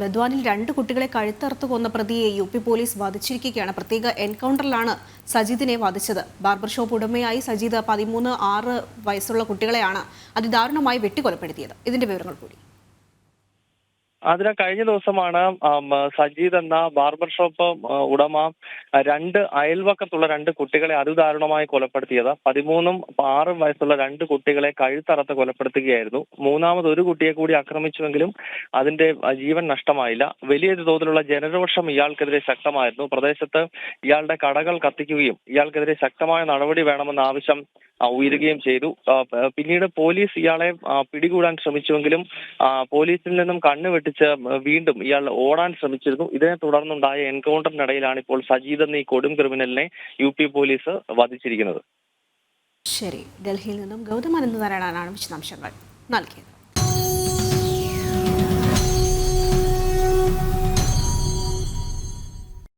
ബദ്വാനിൽ രണ്ട് കുട്ടികളെ കഴുത്തറുത്ത് കൊന്ന പ്രതിയെ യു പി പോലീസ് വധിച്ചിരിക്കുകയാണ്. പ്രത്യേക എൻകൗണ്ടറിലാണ് സജീദിനെ വധിച്ചത്. ബാർബർ ഷോപ്പ് ഉടമയായി സജീദ് പതിമൂന്ന് ആറ് വയസ്സുള്ള കുട്ടികളെയാണ് അതിദാരുണമായി വെട്ടിക്കൊലപ്പെടുത്തിയത്. ഇതിന്റെ വിവരങ്ങൾ കൂടി. അതിന് കഴിഞ്ഞ ദിവസമാണ് സജീദ് എന്ന ബാർബർ ഷോപ്പ് ഉടമ രണ്ട് അയൽവക്കത്തുള്ള രണ്ട് കുട്ടികളെ അതിദാരുണമായി കൊലപ്പെടുത്തിയത്. പതിമൂന്നും ആറും വയസ്സുള്ള രണ്ട് കുട്ടികളെ കഴുത്തറത്ത് കൊലപ്പെടുത്തുകയായിരുന്നു. മൂന്നാമത് ഒരു കുട്ടിയെ കൂടി ആക്രമിച്ചുവെങ്കിലും അതിന്റെ ജീവൻ നഷ്ടമായില്ല. വലിയ തോതിലുള്ള ജനരോഷം ഇയാൾക്കെതിരെ ശക്തമായിരുന്നു. പ്രദേശത്ത് ഇയാളുടെ കടകൾ കത്തിക്കുകയും ഇയാൾക്കെതിരെ ശക്തമായ നടപടി വേണമെന്ന ആവശ്യം ഉയരുകയും ചെയ്തു. പിന്നീട് പോലീസ് ഇയാളെ പിടികൂടാൻ ശ്രമിച്ചുവെങ്കിലും പോലീസിൽ നിന്നും കണ്ണ് വെട്ടിച്ച് വീണ്ടും ഇയാൾ ഓടാൻ ശ്രമിച്ചിരുന്നു. ഇതിനെ തുടർന്നുണ്ടായ എൻകൗണ്ടറിനിടയിലാണ് ഇപ്പോൾ സജീദ് എന്ന ഈ കൊടും ക്രിമിനലിനെ യു പി പോലീസ് വധിച്ചിരിക്കുന്നത്. ശരി. ഡൽഹിയിൽ നിന്നും ഗൗതം അനന്തനാരായണനാണ് വിശദാംശങ്ങൾ നൽകിയത്.